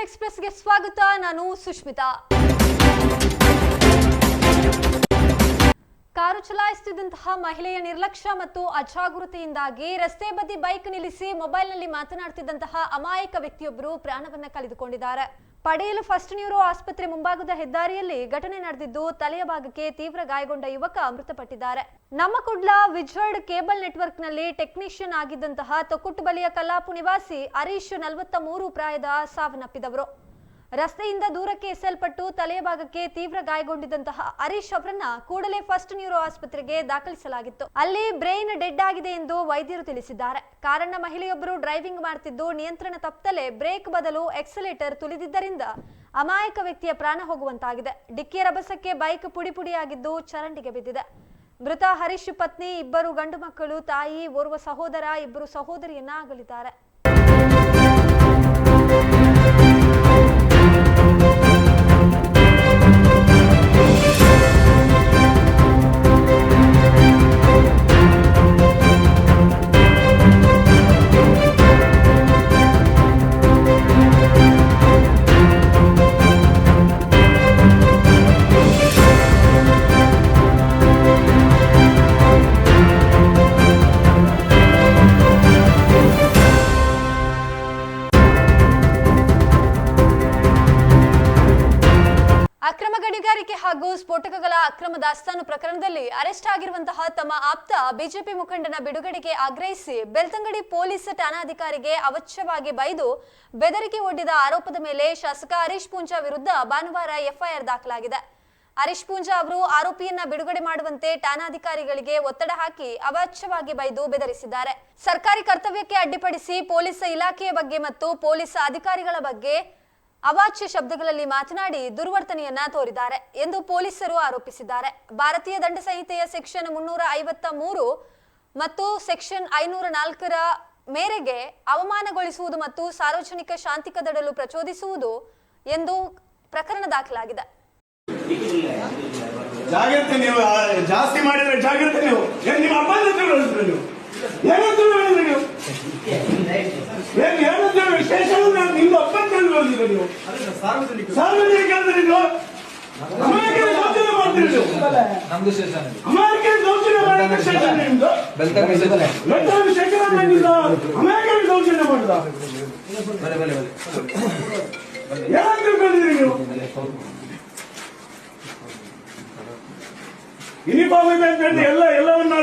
National ಎಕ್ಸ್ಪ್ರೆಸ್ಗೆ ಸ್ವಾಗತ. ನಾನು Sushmita car ಚಲಾಯಿಸುತ್ತಿದ್ದಂತಹ ಮಹಿಳೆಯ ನಿರ್ಲಕ್ಷ್ಯ ಮತ್ತು ಅಜಾಗೃತಿಯಿಂದಾಗಿ ರಸ್ತೆ ಬದಿ ಬೈಕ್ ನಿಲ್ಲಿಸಿ ಮೊಬೈಲ್ನಲ್ಲಿ ಮಾತನಾಡುತ್ತಿದ್ದಂತಹ ಅಮಾಯಕ ವ್ಯಕ್ತಿಯೊಬ್ಬರು ಪ್ರಾಣವನ್ನ ಕಳೆದುಕೊಂಡಿದ್ದಾರೆ. ಪಡೆಯಲು ಫಸ್ಟ್ ನ್ಯೂರೋ ಆಸ್ಪತ್ರೆ ಮುಂಭಾಗದ ಹೆದ್ದಾರಿಯಲ್ಲಿ ಘಟನೆ ನಡೆದಿದ್ದು ತಲೆಯ ಭಾಗಕ್ಕೆ ತೀವ್ರ ಗಾಯಗೊಂಡ ಯುವಕ ಮೃತಪಟ್ಟಿದ್ದಾರೆ. ನಮ್ಮ ಕುಡ್ಲ ವಿಜರ್ಡ್ ಕೇಬಲ್ ನೆಟ್ವರ್ಕ್ನಲ್ಲಿ ಟೆಕ್ನಿಷಿಯನ್ ಆಗಿದ್ದಂತಹ ತೊಕ್ಕುಟ್ಟು ಬಳಿಯ ಕಲ್ಲಾಪು ನಿವಾಸಿ ಹರೀಶ್ ನಲವತ್ತ ಮೂರು ಪ್ರಾಯದ ಸಾವನ್ನಪ್ಪಿದವರು. ರಸ್ತೆಯಿಂದ ದೂರಕ್ಕೆ ಎಸೆಯಲ್ಪಟ್ಟು ತಲೆಯ ಭಾಗಕ್ಕೆ ತೀವ್ರ ಗಾಯಗೊಂಡಿದ್ದಂತಹ ಹರೀಶ್ ಅವರನ್ನ ಕೂಡಲೇ ಫಸ್ಟ್ ನ್ಯೂರೋ ಆಸ್ಪತ್ರೆಗೆ ದಾಖಲಿಸಲಾಗಿತ್ತು. ಅಲ್ಲಿ ಬ್ರೈನ್ ಡೆಡ್ ಆಗಿದೆ ಎಂದು ವೈದ್ಯರು ತಿಳಿಸಿದ್ದಾರೆ. ಕಾರಣ ಮಹಿಳೆಯೊಬ್ಬರು ಡ್ರೈವಿಂಗ್ ಮಾಡ್ತಿದ್ದು ನಿಯಂತ್ರಣ ತಪ್ಪದಲೇ ಬ್ರೇಕ್ ಬದಲು ಎಕ್ಸಲೇಟರ್ ತುಳಿದಿದ್ದರಿಂದ ಅಮಾಯಕ ವ್ಯಕ್ತಿಯ ಪ್ರಾಣ ಹೋಗುವಂತಾಗಿದೆ. ಡಿಕ್ಕಿಯ ರಭಸಕ್ಕೆ ಬೈಕ್ ಪುಡಿ ಪುಡಿಯಾಗಿದ್ದು ಚರಂಡಿಗೆ ಬಿದ್ದಿದೆ. ಮೃತ ಹರೀಶ್ ಪತ್ನಿ, ಇಬ್ಬರು ಗಂಡು ಮಕ್ಕಳು, ತಾಯಿ, ಓರ್ವ ಸಹೋದರ, ಇಬ್ಬರು ಸಹೋದರಿಯನ್ನ ಅಗಲಿದ್ದಾರೆ. ಅಕ್ರಮ ಗಣಿಗಾರಿಕೆ ಹಾಗೂ ಸ್ಫೋಟಕಗಳ ಅಕ್ರಮ ದಾಸ್ತಾನು ಪ್ರಕರಣದಲ್ಲಿ ಅರೆಸ್ಟ್ ಆಗಿರುವಂತಹ ತಮ್ಮ ಆಪ್ತ ಬಿಜೆಪಿ ಮುಖಂಡನ ಬಿಡುಗಡೆಗೆ ಆಗ್ರಹಿಸಿ ಬೆಳ್ತಂಗಡಿ ಪೊಲೀಸ್ ಠಾಣಾಧಿಕಾರಿಗೆ ಅವಶ್ಯವಾಗಿ ಬೈದು ಬೆದರಿಕೆ ಒಡ್ಡಿದ ಆರೋಪದ ಮೇಲೆ ಶಾಸಕ ಹರೀಶ್ ಪೂಂಜಾ ವಿರುದ್ಧ ಭಾನುವಾರ ಎಫ್ಐಆರ್ ದಾಖಲಾಗಿದೆ. ಹರೀಶ್ ಪೂಂಜಾ ಅವರು ಆರೋಪಿಯನ್ನ ಬಿಡುಗಡೆ ಮಾಡುವಂತೆ ಠಾಣಾಧಿಕಾರಿಗಳಿಗೆ ಒತ್ತಡ ಹಾಕಿ ಅವಾಚ್ಯವಾಗಿ ಬೈದು ಬೆದರಿಸಿದ್ದಾರೆ. ಸರ್ಕಾರಿ ಕರ್ತವ್ಯಕ್ಕೆ ಅಡ್ಡಿಪಡಿಸಿ ಪೊಲೀಸ್ ಇಲಾಖೆಯ ಬಗ್ಗೆ ಮತ್ತು ಪೊಲೀಸ್ ಅಧಿಕಾರಿಗಳ ಬಗ್ಗೆ ಅವಾಚ್ಯ ಶಬ್ದಗಳಲ್ಲಿ ಮಾತನಾಡಿ ದುರ್ವರ್ತನೆಯನ್ನ ತೋರಿದ್ದಾರೆ ಎಂದು ಪೊಲೀಸರು ಆರೋಪಿಸಿದ್ದಾರೆ. ಭಾರತೀಯ ದಂಡ ಸಂಹಿತೆಯ ಸೆಕ್ಷನ್ ಮುನ್ನೂರ ಐವತ್ತ ಮೂರು ಮತ್ತು ಸೆಕ್ಷನ್ ಐನೂರ ನಾಲ್ಕರ ಮೇರೆಗೆ ಅವಮಾನಗೊಳಿಸುವುದು ಮತ್ತು ಸಾರ್ವಜನಿಕ ಶಾಂತಿ ಕದಡಲು ಪ್ರಚೋದಿಸುವುದು ಎಂದು ಪ್ರಕರಣ ದಾಖಲಾಗಿದೆ. ಜಾಗ್ರತೆ ನೀವು ಜಾಸ್ತಿ ಮಾಡಿದ್ರೆ ಜಾಗ್ರತೆ ನೀವು. ನಿಮ್ಮ ಅಪ್ಪ ನೀವು? ಸ್ಟೇಷನ್ ನಾನು ನಿಮ್ಮ ಅಪ್ಪನ ಹತ್ರ ಹೇಳಿದ್ರೆ ನೀವು. ಸಾರ್ವಜನಿಕ ಅಂದ್ರೆ ನೀವು? ಅಮಾಯಕರ ದೌರ್ಜನ್ಯ ಮಾಡ್ತಿರೋದು ನಮ್ದು ಸ್ಟೇಷನ್ ಅಮಾಯಕರ ದೌರ್ಜನ್ಯ ಸ್ಟೇಷನ್ ನಿಮ್ದು. ಅಮಾಯಕರ ದೌರ್ಜನ್ಯ ಮಾಡಿದ? ಏನಂತ ತಿಳ್ಕೊಂಡಿದ್ರಿ ನೀವು? ಯೂನಿಫಾರ್ಮ್ ಇದೆ ಅಂತ ಹೇಳಿ ಎಲ್ಲ ಎಲ್ಲವನ್ನ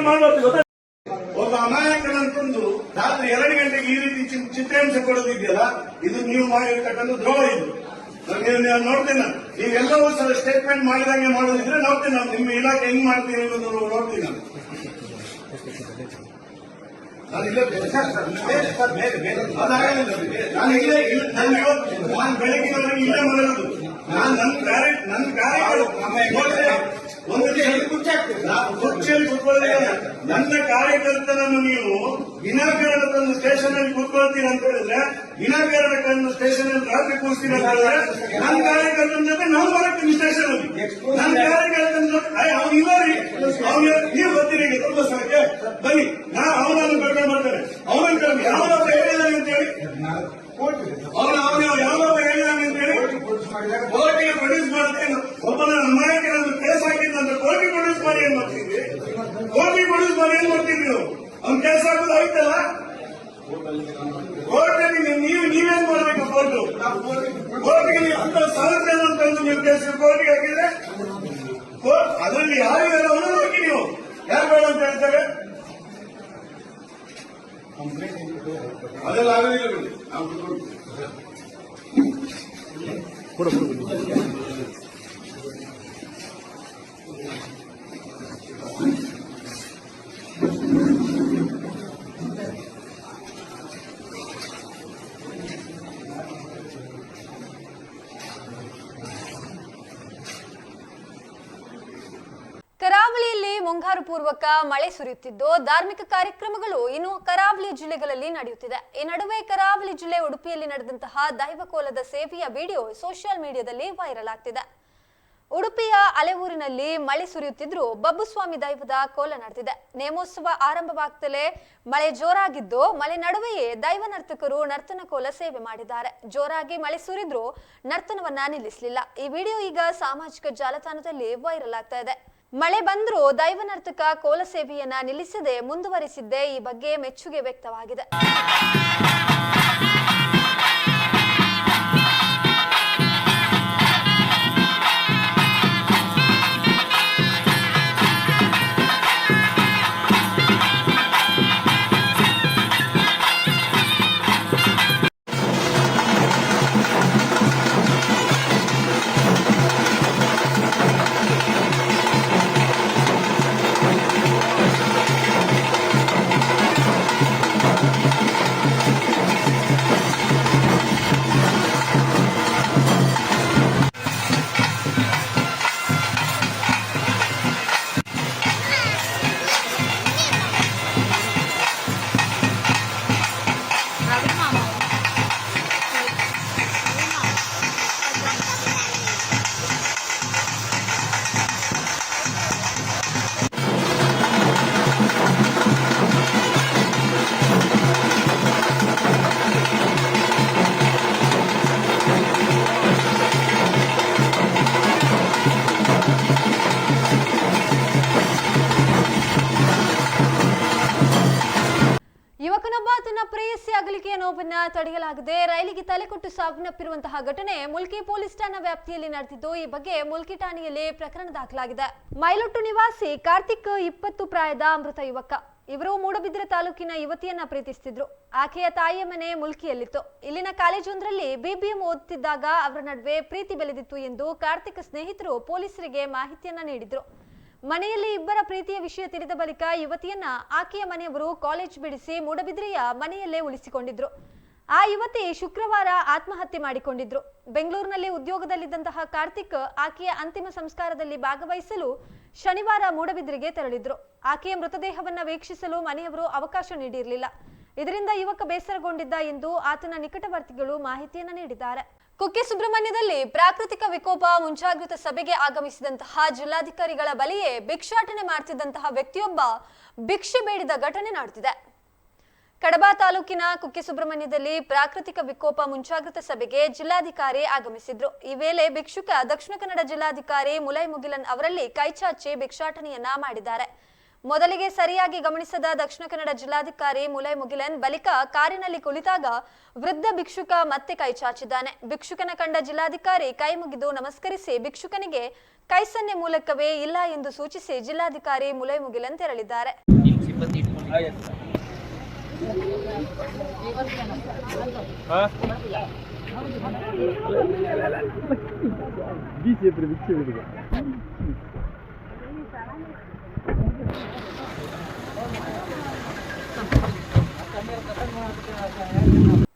ಗೊತ್ತಾ? ಒಬ್ಬ ಅಮಾಯಕನಂತಂದು ರಾತ್ರಿ ಎರಡು ರೀತಿ ಕೊಡೋದಿದೆಯಲ್ಲ ಇದು ನೀವು ಮಾಡಿರ್ತಕ್ಕಂಥ ದ್ರೋಹ ಇದು ನಾನು ನೋಡ್ತೇನೆ. ನೀವೆಲ್ಲವೂ ಸಹ ಸ್ಟೇಟ್ಮೆಂಟ್ ಮಾಡಿದಂಗೆ ಮಾಡೋದಿದ್ರೆ ನೋಡ್ತೀನಿ ನಾನು ನಿಮ್ಮ ಇಲಾಖೆ ಹೆಂಗ್ ಮಾಡ್ತೀನಿ ಅನ್ನೋದು ನೋಡ್ತೀನಿ ನಾನು ನಾನು ಇಲ್ಲೇ. ನಾನು ಇಲ್ಲೇ ನಾನು ಇಲ್ಲೇ ಮಲಗುದು ನಾನು ನನ್ನ ಕಾರ್ಯ ನನ್ನ ಕಾರ್ಯಗಳು ಒಂದು ಕುರ್ಚಿಯಲ್ಲಿ ಕೂತ್ಕೊಳ್ಳಿಲ್ಲ ನನ್ನ ಕಾರ್ಯಕರ್ತನನ್ನು ನೀವು ವಿನಾಕಾರಣ ತಂದು ಸ್ಟೇಷನ್ ಅಲ್ಲಿ ಕೂತ್ಕೊಳ್ತೀರ ಅಂತ ಹೇಳಿದ್ರೆ ವಿನಾಕಾರಣ ತಂದು ಸ್ಟೇಷನ್ ಅಲ್ಲಿ ರಾತ್ರಿ ಕೂರಿಸ್ತೀರ ಅಂತ ಹೇಳಿದ್ರೆ, ನನ್ನ ಕಾರ್ಯಕರ್ತನ ಜೊತೆ ನಾವು ಬರಕ್ಕೆ ಸ್ಟೇಷನ್ ಅಲ್ಲಿ. ನನ್ನ ಕಾರ್ಯಕರ್ತನ ಜೊತೆ ಅವ್ನು ಇಲ್ಲ ರೀ ಅವ್ನು ನೀವು ಬರ್ತೀರಿ ತುಂಬ ಬನ್ನಿ. ನಾ ಅವನನ್ನು ಕರ್ಕೊಂಡು ಮಾಡ್ತಾರೆ ಅವನನ್ನು ಕಡಿಮೆ ಯಾವ ಹೇಳಿದಾನೆ ಅಂತ ಹೇಳಿ. ಅವನ ಅವನ ಯಾವಾಗ ಹೇಳಿದಾನೆ ಅಂತ ಹೇಳಿ ಕೋರ್ಟಿಗೆ ಪ್ರೊಡ್ಯೂಸ್ ಮಾಡ್ತೇನೆ ಒಬ್ಬನ ಅಮಾಯಕರನ್ನು ಕೇಸ್ ಹಾಕಿದ್ದಂತ ಕೋರ್ಟಿಗೆ ಪ್ರೊಡ್ಯೂಸ್ ಮಾಡಿ ಏನ್ ಮಾಡ್ತಿದ್ವಿ ಕೋರ್ಟಿಗೆ ಪ್ರೊಡ್ಯೂಸ್ ಮಾಡಿ ಏನ್ ಮಾಡ್ತಿದ್ವಿ ನೀವು? ಅವ್ನ ಕೇಸ್ ಹಾಕೋದು ಆಯ್ತಲ್ಲ? ಕೋರ್ಟಲ್ಲಿ ನೀವು ನೀವು ನೀವೇನ್ ಮಾಡ್ಬೇಕು ಕೋರ್ಟು? ಕೋರ್ಟ್ಗೆ ನೀವು ಅಂತ ಸಾಲತೆಯನ್ನು ಅಂತಂದು ನೀವು ಕೇಸ್ ಕೋರ್ಟ್ಗೆ ಹಾಕಿದ್ರೆ? ಅದರಲ್ಲಿ ಯಾರು ಅವನು ಹಾಕಿ ನೀವು. ಯಾರು ಬೇಡ ಅಂತ ಹೇಳ್ತಾರೆ? ಅದೆಲ್ಲ ಆಗೋದಿಲ್ಲ ಬಿಡಿ ನಾವು ಕೂತ್ಕೊಳ್ತೀವಿ. ಪೂರ್ವಕ ಮಳೆ ಸುರಿಯುತ್ತಿದ್ದು, ಧಾರ್ಮಿಕ ಕಾರ್ಯಕ್ರಮಗಳು ಇನ್ನು ಕರಾವಳಿ ಜಿಲ್ಲೆಗಳಲ್ಲಿ ನಡೆಯುತ್ತಿದೆ. ಈ ನಡುವೆ ಕರಾವಳಿ ಜಿಲ್ಲೆ ಉಡುಪಿಯಲ್ಲಿ ನಡೆದಂತಹ ದೈವಕೋಲದ ಸೇವೆಯ ವಿಡಿಯೋ ಸೋಷಿಯಲ್ ಮೀಡಿಯಾದಲ್ಲಿ ವೈರಲ್ ಆಗ್ತಿದೆ. ಉಡುಪಿಯ ಅಲೆಯೂರಿನಲ್ಲಿ ಮಳೆ ಸುರಿಯುತ್ತಿದ್ರು ಬಬ್ಬುಸ್ವಾಮಿ ದೈವದ ಕೋಲ ನಡೆದಿದೆ. ನೇಮೋತ್ಸವ ಆರಂಭವಾಗ್ತಲೇ ಮಳೆ ಜೋರಾಗಿದ್ದು, ಮಳೆ ನಡುವೆಯೇ ದೈವ ನರ್ತಕರು ನರ್ತನ ಕೋಲ ಸೇವೆ ಮಾಡಿದ್ದಾರೆ. ಜೋರಾಗಿ ಮಳೆ ಸುರಿದ್ರು ನರ್ತನವನ್ನ ನಿಲ್ಲಿಸಲಿಲ್ಲ. ಈ ವಿಡಿಯೋ ಈಗ ಸಾಮಾಜಿಕ ಜಾಲತಾಣದಲ್ಲಿ ವೈರಲ್ ಆಗ್ತಾ ಇದೆ. ಮಳೆ ಬಂದರೂ ದೈವ ನರ್ತಕ ಕೋಲ ಸೇವೆಯನ್ನ ನಿಲ್ಲಿಸದೆ ಮುಂದುವರಿಸಿದ್ದೆ ಈ ಬಗ್ಗೆ ಮೆಚ್ಚುಗೆ ವ್ಯಕ್ತವಾಗಿದೆ. ಪ್ರೇಯಸಿ ಅಗಲಿಕೆಯ ನೋವನ್ನ ತಡೆಯಲಾಗದೆ ರೈಲಿಗೆ ತಲೆಕೊಟ್ಟು ಸಾವನ್ನಪ್ಪಿರುವಂತಹ ಘಟನೆ ಮುಲ್ಕಿ ಪೊಲೀಸ್ ಠಾಣಾ ವ್ಯಾಪ್ತಿಯಲ್ಲಿ ನಡೆದಿದ್ದು, ಈ ಬಗ್ಗೆ ಮುಲ್ಕಿ ಠಾಣೆಯಲ್ಲಿ ಪ್ರಕರಣ ದಾಖಲಾಗಿದೆ. ಮೈಲೊಟ್ಟು ನಿವಾಸಿ ಕಾರ್ತಿಕ್ ಇಪ್ಪತ್ತು ಪ್ರಾಯದ ಅಮೃತ ಯುವಕ. ಇವರು ಮೂಡಬಿದ್ರೆ ತಾಲೂಕಿನ ಯುವತಿಯನ್ನ ಪ್ರೀತಿಸ್ತಿದ್ರು. ಆಕೆಯ ತಾಯಿಯ ಮನೆ ಮುಲ್ಕಿಯಲ್ಲಿತ್ತು. ಇಲ್ಲಿನ ಕಾಲೇಜೊಂದರಲ್ಲಿ ಬಿಬಿಎಂ ಓದುತ್ತಿದ್ದಾಗ ಅವರ ನಡುವೆ ಪ್ರೀತಿ ಬೆಳೆದಿತ್ತು ಎಂದು ಕಾರ್ತಿಕ್ ಸ್ನೇಹಿತರು ಪೊಲೀಸರಿಗೆ ಮಾಹಿತಿಯನ್ನ ನೀಡಿದ್ರು. ಮನೆಯಲ್ಲಿ ಇಬ್ಬರ ಪ್ರೀತಿಯ ವಿಷಯ ತಿಳಿದ ಬಳಿಕ ಯುವತಿಯನ್ನ ಆಕೆಯ ಮನೆಯವರು ಕಾಲೇಜ್ ಬಿಡಿಸಿ ಮೂಡಬಿದ್ರೆಯ ಮನೆಯಲ್ಲೇ ಉಳಿಸಿಕೊಂಡಿದ್ರು. ಆ ಯುವತಿ ಶುಕ್ರವಾರ ಆತ್ಮಹತ್ಯೆ ಮಾಡಿಕೊಂಡಿದ್ರು. ಬೆಂಗಳೂರಿನಲ್ಲಿ ಉದ್ಯೋಗದಲ್ಲಿದ್ದಂತಹ ಕಾರ್ತಿಕ್ ಆಕೆಯ ಅಂತಿಮ ಸಂಸ್ಕಾರದಲ್ಲಿ ಭಾಗವಹಿಸಲು ಶನಿವಾರ ಮೂಡಬಿದ್ರೆಗೆ ತೆರಳಿದ್ರು. ಆಕೆಯ ಮೃತದೇಹವನ್ನ ವೀಕ್ಷಿಸಲು ಮನೆಯವರು ಅವಕಾಶ ನೀಡಿರಲಿಲ್ಲ. ಇದರಿಂದ ಯುವಕ ಬೇಸರಗೊಂಡಿದ್ದ ಎಂದು ಆತನ ನಿಕಟವರ್ತಿಗಳು ಮಾಹಿತಿಯನ್ನು ನೀಡಿದ್ದಾರೆ. ಕುಕ್ಕೆ ಸುಬ್ರಹ್ಮಣ್ಯದಲ್ಲಿ ಪ್ರಾಕೃತಿಕ ವಿಕೋಪ ಮುಂಜಾಗೃತ ಸಭೆಗೆ ಆಗಮಿಸಿದಂತಹ ಜಿಲ್ಲಾಧಿಕಾರಿಗಳ ಬಳಿಯೇ ಭಿಕ್ಷಾಟನೆ ಮಾಡ್ತಿದ್ದಂತಹ ವ್ಯಕ್ತಿಯೊಬ್ಬ ಭಿಕ್ಷೆ ಬೇಡಿದ ಘಟನೆ ನಡೆದಿದೆ. ಕಡಬಾ ತಾಲೂಕಿನ ಕುಕ್ಕೆ ಸುಬ್ರಹ್ಮಣ್ಯದಲ್ಲಿ ಪ್ರಾಕೃತಿಕ ವಿಕೋಪ ಮುಂಜಾಗ್ರತಾ ಸಭೆಗೆ ಜಿಲ್ಲಾಧಿಕಾರಿ ಆಗಮಿಸಿದ್ರು. ಈ ವೇಳೆ ಭಿಕ್ಷುಕ ದಕ್ಷಿಣ ಕನ್ನಡ ಜಿಲ್ಲಾಧಿಕಾರಿ ಮುಲೈ ಮುಗಿಲನ್ ಅವರಲ್ಲಿ ಕೈಚಾಚಿ ಭಿಕ್ಷಾಟನೆಯನ್ನ ಮಾಡಿದ್ದಾರೆ. ಮೊದಲಿಗೆ ಸರಿಯಾಗಿ ಗಮನಿಸದ ದಕ್ಷಿಣ ಕನ್ನಡ ಜಿಲ್ಲಾಧಿಕಾರಿ ಮುಲೈ ಮುಗಿಲನ್ ಬಳಿಕ ಕಾರಿನಲ್ಲಿ ಕುಳಿತಾಗ ವೃದ್ಧ ಭಿಕ್ಷುಕ ಮತ್ತೆ ಕೈ ಚಾಚಿದ್ದಾನೆ. ಭಿಕ್ಷುಕನ ಕಂಡ ಜಿಲ್ಲಾಧಿಕಾರಿ ಕೈ ಮುಗಿದು ನಮಸ್ಕರಿಸಿ ಭಿಕ್ಷುಕನಿಗೆ ಕೈ ಸನ್ನೆ ಮೂಲಕವೇ ಇಲ್ಲ ಎಂದು ಸೂಚಿಸಿ ಜಿಲ್ಲಾಧಿಕಾರಿ ಮುಲೈ ಮುಗಿಲನ್ ತೆರಳಿದ್ದಾರೆ.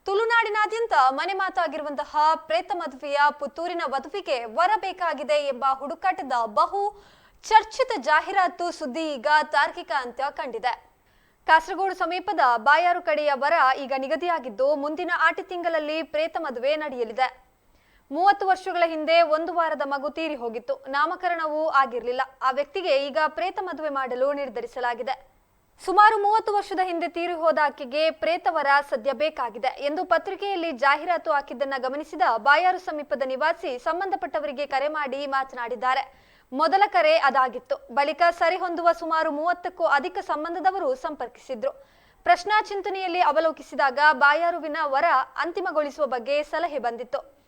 ತುಳುನಾಡಿನಾದ್ಯಂತ ಮನೆ ಮಾತಾಗಿರುವಂತಹ ಪ್ರೇತ ಮದುವೆಯ ಪುತ್ತೂರಿನ ವಧುವಿಗೆ ವರ ಬೇಕಾಗಿದೆ ಎಂಬ ಹುಡುಕಾಟದ ಬಹು ಚರ್ಚಿತ ಜಾಹೀರಾತು ಸುದ್ದಿ ಈಗ ತಾರ್ಕಿಕ ಅಂತ್ಯ ಕಂಡಿದೆ. ಕಾಸರಗೋಡು ಸಮೀಪದ ಬಾಯಾರು ಕಡೆಯ ವರ ಈಗ ನಿಗದಿಯಾಗಿದ್ದು ಮುಂದಿನ ಆಟಿ ತಿಂಗಳಲ್ಲಿ ಪ್ರೇತ ಮದುವೆ ನಡೆಯಲಿದೆ. ಮೂವತ್ತು ವರ್ಷಗಳ ಹಿಂದೆ ಒಂದು ವಾರದ ಮಗು ತೀರಿ ಹೋಗಿತ್ತು. ನಾಮಕರಣವೂ ಆಗಿರಲಿಲ್ಲ. ಆ ವ್ಯಕ್ತಿಗೆ ಈಗ ಪ್ರೇತ ಮದುವೆ ಮಾಡಲು ನಿರ್ಧರಿಸಲಾಗಿದೆ. ಸುಮಾರು ಮೂವತ್ತು ವರ್ಷದ ಹಿಂದೆ ತೀರಿ ಹೋದ ಆಕೆಗೆ ಪ್ರೇತವರ ಸದ್ಯ ಬೇಕಾಗಿದೆ ಎಂದು ಪತ್ರಿಕೆಯಲ್ಲಿ ಜಾಹೀರಾತು ಹಾಕಿದ್ದನ್ನ ಗಮನಿಸಿದ ಬಾಯಾರು ಸಮೀಪದ ನಿವಾಸಿ ಸಂಬಂಧಪಟ್ಟವರಿಗೆ ಕರೆ ಮಾಡಿ ಮಾತನಾಡಿದ್ದಾರೆ. ಮೊದಲ ಕರೆ ಅದಾಗಿತ್ತು. ಬಳಿಕ ಸರಿಹೊಂದುವ ಸುಮಾರು ಮೂವತ್ತಕ್ಕೂ ಅಧಿಕ ಸಂಬಂಧದವರು ಸಂಪರ್ಕಿಸಿದ್ರು. ಪ್ರಶ್ನಾ ಚಿಂತನೆಯಲ್ಲಿ ಅವಲೋಕಿಸಿದಾಗ ಬಾಯಾರುವಿನ ವರ ಅಂತಿಮಗೊಳಿಸುವ ಬಗ್ಗೆ ಸಲಹೆ ಬಂದಿತ್ತು.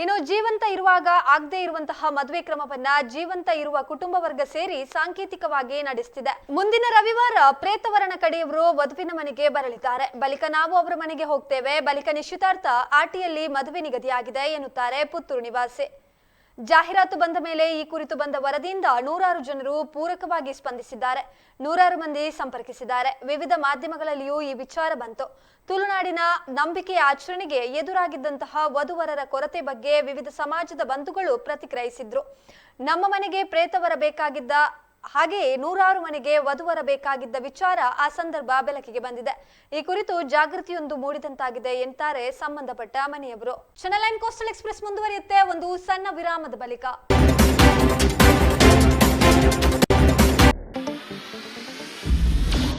ಇನ್ನು ಜೀವಂತ ಇರುವಾಗ ಆಗದೆ ಇರುವಂತಹ ಮದುವೆ ಕ್ರಮವನ್ನ ಜೀವಂತ ಇರುವ ಕುಟುಂಬ ವರ್ಗ ಸೇರಿ ಸಾಂಕೇತಿಕವಾಗಿ ನಡೆಸ್ತಿದೆ. ಮುಂದಿನ ರವಿವಾರ ಪ್ರೇತವರಣ ಕಡೆಯವರು ವಧುವಿನ ಮನೆಗೆ ಬರಲಿದ್ದಾರೆ. ಬಳಿಕ ನಾವು ಅವರ ಮನೆಗೆ ಹೋಗ್ತೇವೆ. ಬಳಿಕ ನಿಶ್ಚಿತಾರ್ಥ ಆಟಿಯಲ್ಲಿ ಮದುವೆ ನಿಗದಿಯಾಗಿದೆ ಎನ್ನುತ್ತಾರೆ ಪುತ್ತೂರು ನಿವಾಸಿ. ಜಾಹೀರಾತು ಬಂದ ಮೇಲೆ ಈ ಕುರಿತು ಬಂದ ವರದಿಯಿಂದ ನೂರಾರು ಜನರು ಪೂರಕವಾಗಿ ಸ್ಪಂದಿಸಿದ್ದಾರೆ. ನೂರಾರು ಮಂದಿ ಸಂಪರ್ಕಿಸಿದ್ದಾರೆ. ವಿವಿಧ ಮಾಧ್ಯಮಗಳಲ್ಲಿಯೂ ಈ ವಿಚಾರ ಬಂತು. ತುಳುನಾಡಿನ ನಂಬಿಕೆ ಆಚರಣೆಗೆ ಎದುರಾಗಿದ್ದಂತಹ ವಧುವರರ ಕೊರತೆ ಬಗ್ಗೆ ವಿವಿಧ ಸಮಾಜದ ಬಂಧುಗಳು ಪ್ರತಿಕ್ರಿಯಿಸಿದ್ರು. ನಮ್ಮ ಮನೆಗೆ ಪ್ರೇತವರ ಬೇಕಾಗಿದ್ದ ಹಾಗೆಯೇ ನೂರಾರು ಮನೆಗೆ ವಧುವರ ಬೇಕಾಗಿದ್ದ ವಿಚಾರ ಆ ಸಂದರ್ಭ ಬೆಳಕಿಗೆ ಬಂದಿದೆ. ಈ ಕುರಿತು ಜಾಗೃತಿಯೊಂದು ಮೂಡಿದಂತಾಗಿದೆ ಎಂತಾರೆ ಸಂಬಂಧಪಟ್ಟ ಮನೆಯವರು. ಚನಲೈನ್ ಕೋಸ್ಟಲ್ ಎಕ್ಸ್ಪ್ರೆಸ್ ಮುಂದುವರಿಯುತ್ತೆ. ಒಂದು ಸಣ್ಣ ವಿರಾಮದ ಬಳಿಕ.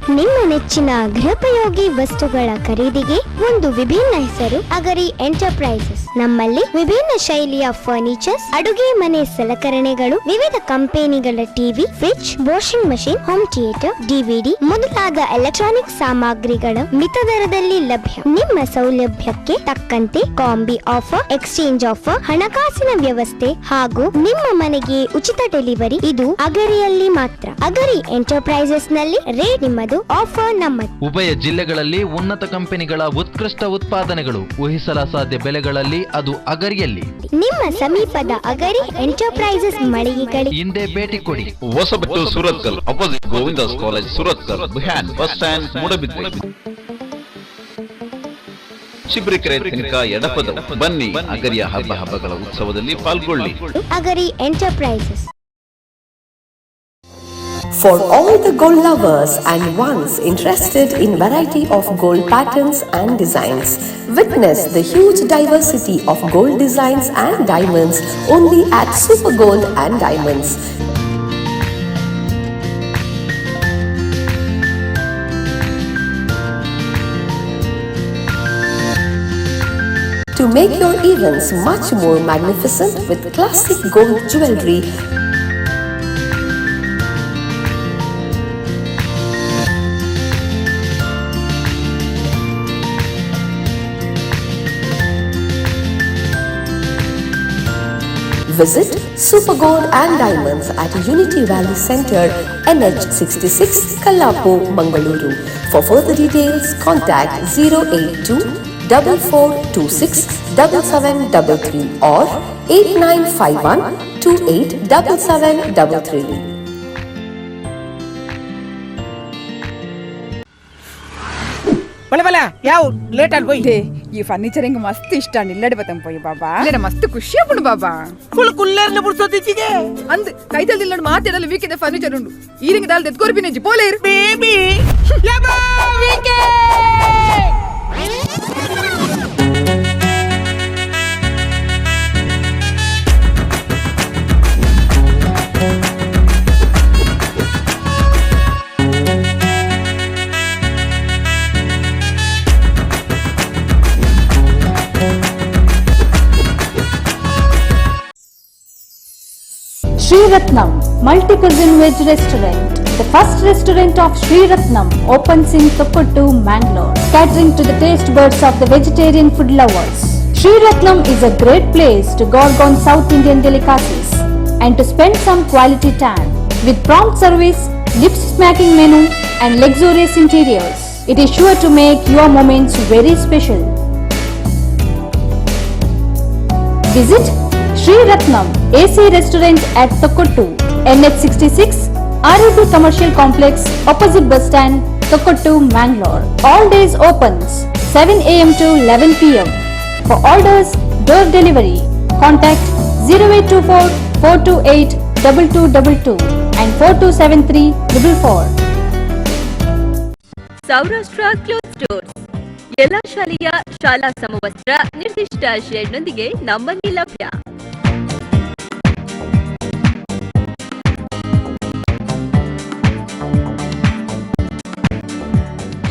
ನಿಮ್ಮ ನೆಚ್ಚಿನ ಗೃಹೋಪಯೋಗಿ ವಸ್ತುಗಳ ಖರೀದಿಗೆ ಒಂದು ವಿಭಿನ್ನ ಹೆಸರು, ಅಗರಿ ಎಂಟರ್ಪ್ರೈಸಸ್. ನಮ್ಮಲ್ಲಿ ವಿಭಿನ್ನ ಶೈಲಿಯ ಫರ್ನಿಚರ್ಸ್, ಅಡುಗೆ ಮನೆ ಸಲಕರಣೆಗಳು, ವಿವಿಧ ಕಂಪನಿಗಳ TV, fridge, washing machine, home theatre DVD ಮೊದಲಾದ ಎಲೆಕ್ಟ್ರಾನಿಕ್ ಸಾಮಗ್ರಿಗಳು ಮಿತ ದರದಲ್ಲಿ ಲಭ್ಯ. ನಿಮ್ಮ ಸೌಲಭ್ಯಕ್ಕೆ ತಕ್ಕಂತೆ ಕಾಂಬಿ ಆಫರ್, ಎಕ್ಸ್ಚೇಂಜ್ ಆಫರ್, ಹಣಕಾಸಿನ ವ್ಯವಸ್ಥೆ ಹಾಗೂ ನಿಮ್ಮ ಮನೆಗೆ ಉಚಿತ ಡೆಲಿವರಿ. ಇದು ಅಗರಿಯಲ್ಲಿ ಮಾತ್ರ. ಅಗರಿ ಎಂಟರ್ಪ್ರೈಸಸ್ನಲ್ಲಿ ರೇಟ್ ನಿಮ್ಮದು ಆಫರ್ ನಮ್ಮದು ಉಭಯ ಜಿಲ್ಲೆಗಳಲ್ಲಿ ಉನ್ನತ ಕಂಪನಿಗಳ ಉತ್ಕೃಷ್ಟ ಉತ್ಪಾದನೆಗಳು ಊಹಿಸಲಾಸಾಧ್ಯ ಬೆಲೆಗಳಲ್ಲಿ ಅದು ಅಗರಿಯಲ್ಲಿ. ನಿಮ್ಮ ಸಮೀಪದ ಅಗರಿ ಎಂಟರ್ಪ್ರೈಸಸ್ ಮಳಿಗೆಗಳಿಗೆ. ಹಿಂದೆ ಭೇಟಿ ಕೊಡಿ. Hosabettu Surathkal opposite Govindas college Surathkal behind bus stand Moodbidri. Shibrikere ತನಕ ಎಡಪದ ಬನ್ನಿ ಅಗರಿಯ ಹಬ್ಬ ಹಬ್ಬಗಳ ಉತ್ಸವದಲ್ಲಿ ಪಾಲ್ಗೊಳ್ಳಿ. Agari enterprises For all the gold lovers and ones interested in variety of gold patterns and designs, witness the huge diversity of gold designs and diamonds only at Super Gold and Diamonds. To make your events much more magnificent with classic gold jewelry Visit Super Gold and Diamonds at Unity Valley Center, NH66, Kallapu, Mangaluru. For further details, contact 082 4426 7733 or 8951 287733. ಬಲೆ ಬಲೆ ಯಾವ late ಆಗಿ పోయి ಈ furniture ಹಿಂಗ ಮಸ್ತ್ ಇಷ್ಟ ನಿಲ್ಲಡಿ ಬತ್ತಂಗ್ ಪೋಯಿ ಬಾಬಾ ಇಲ್ಲ ಮಸ್ತ್ ಖುಷಿ ಆಗ್ಬಿಡು ಬಾಬಾ ಫುಲ್ ಕುಲ್ಲರ್ನ ಬಿಡ್ಸೋದಿಚ್ಚಿಗೆ ಅಂದ್ ಕೈದಲ್ಲಿ ನೋಡಿ ಮಾತಾಡಲು ವೀಕಿದ ಫರ್ನಿಚರ್ ಉಂಡು ಈರಿಂಗ್ ದಾಲ್ ತೆತ್ಕೋರ್ಬಿನ ಜಿ ಪೋಲೇರ್ ಬೇಬಿ ಲಬಾ ವೀಕೆ Sri Ratnam Multi Cuisine Veg Restaurant. The first restaurant of Sri Ratnam opens in Tokottu, Mangalore, catering to the taste buds of the vegetarian food lovers. Sri Ratnam is a great place to gorge on South Indian delicacies and to spend some quality time. With prompt service, lip-smacking menu and luxurious interiors, it is sure to make your moments very special. Visit Sri Ratnam AC Restaurant at Tokottu, NH66, RAB Commercial Complex, opposite bus stand, Tokottu, Mangalore. All days opens 7 am to 11 pm. For orders, door delivery, contact 0824 428 2222 and 4273 444. Saurashtra cloth stores ಎಲ್ಲ ಶಾಲೆಯ ಶಾಲಾ ಸಮವಸ್ತ್ರ ನಿರ್ದಿಷ್ಟ ಶೇಡ್ನೊಂದಿಗೆ ನಮ್ಮಲ್ಲಿ ಲಭ್ಯ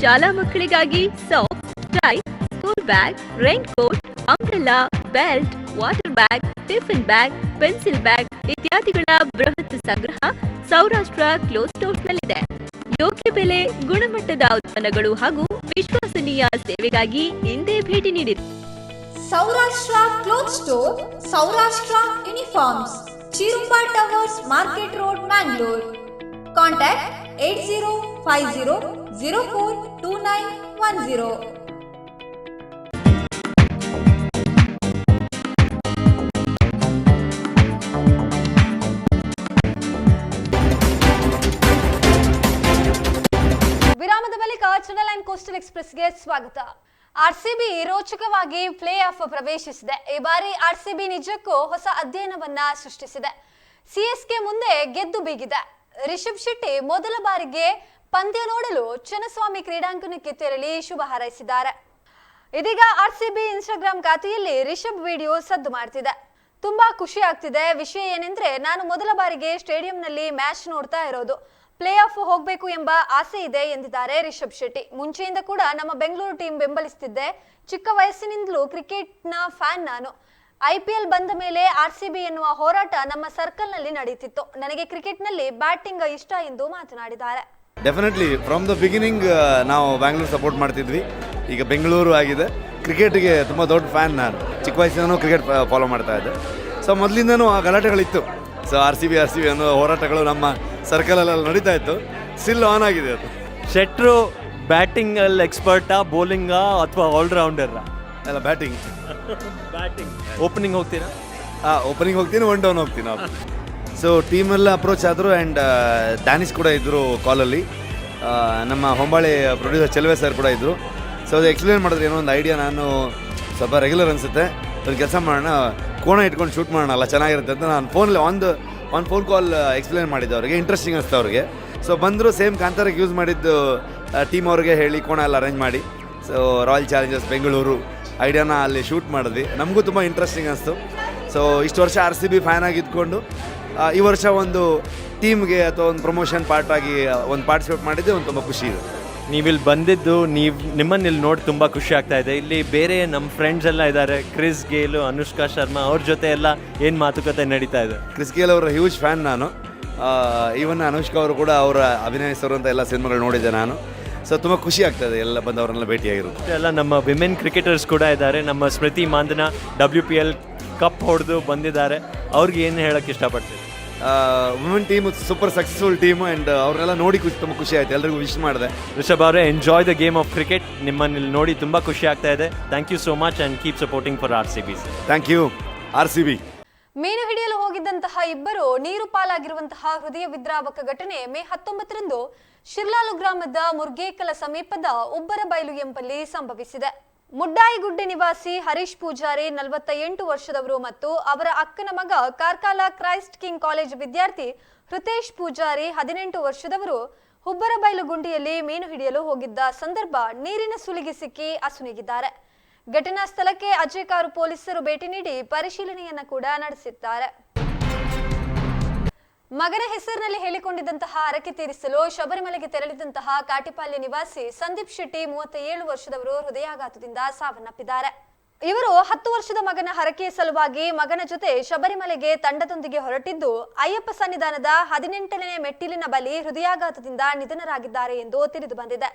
ಶಾಲಾ ಮಕ್ಕಳಿಗಾಗಿ socks tie school bag rain coat umbrella belt water bag tiffin bag pencil bag ಇತ್ಯಾದಿಗಳ ಬೃಹತ್ ಸಂಗ್ರಹ ಸೌರಾಷ್ಟ್ರ ಕ್ಲೋತ್ ಸ್ಟೋರ್ಸ್ನಲ್ಲಿದೆ ಯೋಗ್ಯ ಬೆಲೆ, ಗುಣಮಟ್ಟದ ಉತ್ಪನ್ನಗಳು ಹಾಗೂ ವಿಶ್ವಸನೀಯ ಸೇವೆಗಾಗಿ ಹಿಂದೆ ಭೇಟಿ ನೀಡಿದೆ Saurashtra cloth store Saurashtra uniforms Chirumba towers market road Mangalore contact eight zero five zero zero four two nine one zero. ವಿರಾಮದ ಬಳಿಕ ಚನಲ್ ಅಂಡ್ ಕೋಸ್ಟಲ್ ಎಕ್ಸ್ಪ್ರೆಸ್ಗೆ ಸ್ವಾಗತ. ಆರ್ಸಿಬಿ ರೋಚಕವಾಗಿ ಪ್ಲೇ ಆಫ್ ಪ್ರವೇಶಿಸಿದೆ. ಈ ಬಾರಿ ಆರ್ಸಿಬಿ ನಿಜಕ್ಕೂ ಹೊಸ ಅಧ್ಯಯನವನ್ನ ಸೃಷ್ಟಿಸಿದೆ. ಸಿಎಸ್ಕೆ ಮುಂದೆ ಗೆದ್ದು ಬೀಗಿದೆ. ರಿಷಬ್ ಶೆಟ್ಟಿ ಮೊದಲ ಬಾರಿಗೆ ಪಂದ್ಯ ನೋಡಲು ಚಿನ್ನಸ್ವಾಮಿ ಕ್ರೀಡಾಂಗಣಕ್ಕೆ ತೆರಳಿ ಶುಭ ಹಾರೈಸಿದ್ದಾರೆ. ಇದೀಗ ಆರ್ಸಿಬಿ ಇನ್ಸ್ಟಾಗ್ರಾಮ್ ಖಾತೆಯಲ್ಲಿ ರಿಷಬ್ ವಿಡಿಯೋ ಸದ್ದು ಮಾಡ್ತಿದೆ. ತುಂಬಾ ಖುಷಿ ಆಗ್ತಿದೆ. ವಿಷಯ ಏನೆಂದ್ರೆ ನಾನು ಮೊದಲ ಬಾರಿಗೆ ಸ್ಟೇಡಿಯಂನಲ್ಲಿ ಮ್ಯಾಚ್ ನೋಡ್ತಾ ಇರೋದು. ಪ್ಲೇ ಆಫ್ ಹೋಗಬೇಕು ಎಂಬ ಆಸೆ ಇದೆ ಎಂದಿದ್ದಾರೆ ರಿಷಬ್ ಶೆಟ್ಟಿ. ಮುಂಚೆಯಿಂದ ಕೂಡ ನಮ್ಮ ಬೆಂಗಳೂರು ಟೀಮ್ ಬೆಂಬಲಿಸುತ್ತಿದ್ದೆ ಚಿಕ್ಕ ವಯಸ್ಸಿನಿಂದಲೂ ಕ್ರಿಕೆಟ್ನ ಫ್ಯಾನ್ ನಾನು. ಐ ಪಿ ಎಲ್ ಬಂದ ಮೇಲೆ ಆರ್ ಸಿ ಬಿ ಎನ್ನುವ ಹೋರಾಟ ನಮ್ಮ ಸರ್ಕಲ್ನಲ್ಲಿ ನಡೀತಿತ್ತು. ನನಗೆ ಕ್ರಿಕೆಟ್ನಲ್ಲಿ ಬ್ಯಾಟಿಂಗ್ ಇಷ್ಟ ಎಂದು ಮಾತನಾಡಿದ್ದಾರೆ. ಡೆಫಿನೆಟ್ಲಿ ಫ್ರಮ್ ದ ಬಿಗಿನಿಂಗ್ ನಾವು ಬ್ಯಾಂಗ್ಳೂರ್ ಸಪೋರ್ಟ್ ಮಾಡ್ತಿದ್ವಿ. ಈಗ ಬೆಂಗಳೂರು ಆಗಿದೆ. ಕ್ರಿಕೆಟ್ಗೆ ತುಂಬ ದೊಡ್ಡ ಫ್ಯಾನ್ ನಾನು. ಚಿಕ್ಕ ವಯಸ್ಸಿನೂ ಕ್ರಿಕೆಟ್ ಫಾಲೋ ಮಾಡ್ತಾ ಇದ್ದೆ. ಸೊ ಮೊದಲಿಂದನೂ ಆ ಗಲಾಟೆಗಳಿತ್ತು so R C B R C B ಅನ್ನೋ ಹೋರಾಟಗಳು ನಮ್ಮ ಸರ್ಕಲಲ್ಲೆಲ್ಲ ನಡೀತಾ ಇತ್ತು. ಸ್ಟಿಲ್ ಆನ್ ಆಗಿದೆ ಅದು. ಶೆಟ್ರು ಬ್ಯಾಟಿಂಗಲ್ಲಿ ಎಕ್ಸ್ಪರ್ಟಾ ಬೌಲಿಂಗಾ ಅಥವಾ ಆಲ್ರೌಂಡರ್ ಎಲ್ಲ ಬ್ಯಾಟಿಂಗ್ ಬ್ಯಾಟಿಂಗ್ ಓಪನಿಂಗ್ ಹೋಗ್ತೀರಾ? ಹಾಂ ಓಪನಿಂಗ್ ಹೋಗ್ತೀನಿ ಒನ್ ಡೌನ್ ಹೋಗ್ತೀನಿ ನಾವು ಸೊ ಟೀಮೆಲ್ಲ ಅಪ್ರೋಚ್ ಆದರು ಆ್ಯಂಡ್ ಡ್ಯಾನಿಸ್ ಕೂಡ ಇದ್ದರು ಕಾಲಲ್ಲಿ ನಮ್ಮ ಹೊಂಬಾಳೆ ಪ್ರೊಡ್ಯೂಸರ್ ಚೆಲುವೆ ಸರ್ ಕೂಡ ಇದ್ದರು ಸೊ ಅದು ಎಕ್ಸ್ಪ್ಲೇನ್ ಮಾಡಿದ್ರೆ ಏನೋ ಒಂದು ಐಡಿಯಾ ನಾನು ಸ್ವಲ್ಪ ರೆಗ್ಯುಲರ್ ಅನಿಸುತ್ತೆ. ಒಂದು ಕೆಲಸ ಮಾಡೋಣ, ಕೋಣ ಇಟ್ಕೊಂಡು ಶೂಟ್ ಮಾಡೋಣ ಅಲ್ಲ, ಚೆನ್ನಾಗಿರುತ್ತೆ ಅಂತ ನಾನು ಫೋನಲ್ಲಿ ಒಂದು ಒಂದು ಫೋನ್ ಕಾಲ್ ಎಕ್ಸ್ಪ್ಲೇನ್ ಮಾಡಿದ್ದು ಅವ್ರಿಗೆ ಇಂಟ್ರೆಸ್ಟಿಂಗ್ ಅನಿಸ್ತು ಅವ್ರಿಗೆ. ಸೊ ಬಂದರು ಸೇಮ್ ಕಾಂತಾರಕ್ಕೆ ಯೂಸ್ ಮಾಡಿದ್ದು ಟೀಮ್ ಅವ್ರಿಗೆ ಹೇಳಿ ಕೋಣ ಎಲ್ಲ ಅರೇಂಜ್ ಮಾಡಿ. ಸೊ ರಾಯಲ್ ಚಾಲೆಂಜರ್ಸ್ ಬೆಂಗಳೂರು ಐಡಿಯಾನ ಅಲ್ಲಿ ಶೂಟ್ ಮಾಡಿದ್ವಿ. ನಮಗೂ ತುಂಬ ಇಂಟ್ರೆಸ್ಟಿಂಗ್ ಅನಿಸ್ತು. ಸೊ ಇಷ್ಟು ವರ್ಷ ಆರ್ ಸಿ ಬಿ ಫ್ಯಾನ್ ಆಗಿದ್ಕೊಂಡು ಈ ವರ್ಷ ಒಂದು ಟೀಮ್ಗೆ ಅಥವಾ ಒಂದು ಪ್ರಮೋಷನ್ ಪಾರ್ಟ್ ಆಗಿ ಒಂದು ಪಾರ್ಟಿಸಿಪೇಟ್ ಮಾಡಿದ್ದೆ ಒಂದು ತುಂಬ ಖುಷಿ ಇದೆ. ನೀವಿಲ್ಲಿ ಬಂದಿದ್ದು ನೀವು ನಿಮ್ಮನ್ನ ಇಲ್ಲಿ ನೋಡಿ ತುಂಬ ಖುಷಿ ಆಗ್ತಾ ಇದೆ. ಇಲ್ಲಿ ಬೇರೆ ನಮ್ಮ ಫ್ರೆಂಡ್ಸ್ ಎಲ್ಲ ಇದ್ದಾರೆ. ಕ್ರಿಸ್ ಗೇಲು ಅನುಷ್ಕಾ ಶರ್ಮಾ ಅವ್ರ ಜೊತೆ ಎಲ್ಲ ಏನು ಮಾತುಕತೆ ನಡೀತಾ ಇದೆ? ಕ್ರಿಸ್ ಗೇಲ್ ಅವರ ಹ್ಯೂಜ್ ಫ್ಯಾನ್ ನಾನು. ಈವನ್ ಅನುಷ್ಕಾ ಅವರು ಕೂಡ ಅವರ ಅಭಿನಯಿಸಿರುವಂಥ ಎಲ್ಲ ಸಿನಿಮಾಗಳು ನೋಡಿದ್ದೆ ನಾನು. ಸೊ ತುಂಬ ಖುಷಿ ಆಗ್ತದೆ ಎಲ್ಲ ಬಂದವರನ್ನೆಲ್ಲ ಭೇಟಿಯಾಗಿರೋದು. ಎಲ್ಲ ನಮ್ಮ ವಿಮೆನ್ ಕ್ರಿಕೆಟರ್ಸ್ ಕೂಡ ಇದ್ದಾರೆ. ನಮ್ಮ Smriti Mandhana W P L cup ಹೊಡೆದು ಬಂದಿದ್ದಾರೆ. ಅವ್ರಿಗೆ ಏನು ಹೇಳಕ್ಕೆ ಇಷ್ಟಪಡ್ತೀವಿ women team super successful team and ಅವರೆಲ್ಲ ನೋಡಿ ಖುಷಿ ತುಂಬ ಖುಷಿ ಆಯ್ತು. ಎಲ್ರಿಗೂ ವಿಶ್ ಮಾಡಿದೆ. ರಿಷಬ್ ಅವರೇ enjoy the game of cricket ನಿಮ್ಮನ್ನಲ್ಲಿ ನೋಡಿ ತುಂಬ ಖುಷಿ ಆಗ್ತಾ ಇದೆ. Thank you so much and keep supporting for R C B thank you R C B ಮೀನು ಹಿಡಿಯಲು ಹೋಗಿದ್ದಂತಹ ಇಬ್ಬರು ನೀರು ಪಾಲಾಗಿರುವಂತಹ ಹೃದಯ ವಿದ್ರಾವಕ ಘಟನೆ ಮೇ ಹತ್ತೊಂಬತ್ತರಂದು ಶಿರ್ಲಾಲು ಗ್ರಾಮದ ಮುರ್ಗೇಕಲ ಸಮೀಪದ ಉಬ್ಬರ ಬಯಲು ಎಂಬಲ್ಲಿ ಸಂಭವಿಸಿದೆ. ಮುಡ್ಡಾಯಿಗುಡ್ಡೆ ನಿವಾಸಿ ಹರೀಶ್ ಪೂಜಾರಿ ನಲವತ್ತ ಎಂಟು ವರ್ಷದವರು ಮತ್ತು ಅವರ ಅಕ್ಕನ ಮಗ ಕಾರ್ಕಾಲ ಕ್ರೈಸ್ಟ್ ಕಿಂಗ್ ಕಾಲೇಜ್ ವಿದ್ಯಾರ್ಥಿ ಹೃತೇಶ್ ಪೂಜಾರಿ ಹದಿನೆಂಟು ವರ್ಷದವರು ಹುಬ್ಬರಬೈಲು ಗುಂಡಿಯಲ್ಲಿ ಮೀನು ಹಿಡಿಯಲು ಹೋಗಿದ್ದ ಸಂದರ್ಭ ನೀರಿನ ಸುಲಿಗೆ ಸಿಕ್ಕಿ ಅಸುನೀಗಿದ್ದಾರೆ ಘಟನಾ ಸ್ಥಳಕ್ಕೆ ಅಜಯ್ ಕಾರು ಪೊಲೀಸರು ಭೇಟಿ ನೀಡಿ ಪರಿಶೀಲನೆಯನ್ನು ಕೂಡ ನಡೆಸಿದ್ದಾರೆ. ಮಗನ ಹೆಸರಿನಲ್ಲಿ ಹೇಳಿಕೊಂಡಿದ್ದಂತಹ ಅರಕೆ ತೀರಿಸಲು ಶಬರಿಮಲೆಗೆ ತೆರಳಿದಂತಹ ಕಾಟಿಪಾಲ್ಯ ನಿವಾಸಿ ಸಂದೀಪ್ ಶೆಟ್ಟಿ ಮೂವತ್ತ ಏಳು ವರ್ಷದವರು ಹೃದಯಾಘಾತದಿಂದ ಸಾವನ್ನಪ್ಪಿದ್ದಾರೆ. ಇವರು ಹತ್ತು ವರ್ಷದ ಮಗನ ಹರಕೆಯ ಸಲುವಾಗಿ ಮಗನ ಜೊತೆ ಶಬರಿಮಲೆಗೆ ತಂಡದೊಂದಿಗೆ ಹೊರಟಿದ್ದು, ಅಯ್ಯಪ್ಪ ಸನ್ನಿಧಾನದ ಹದಿನೆಂಟನೇ ಮೆಟ್ಟಿಲಿನ ಬಳಿ ಹೃದಯಾಘಾತದಿಂದ ನಿಧನರಾಗಿದ್ದಾರೆ ಎಂದು ತಿಳಿದು ಬಂದಿದೆ.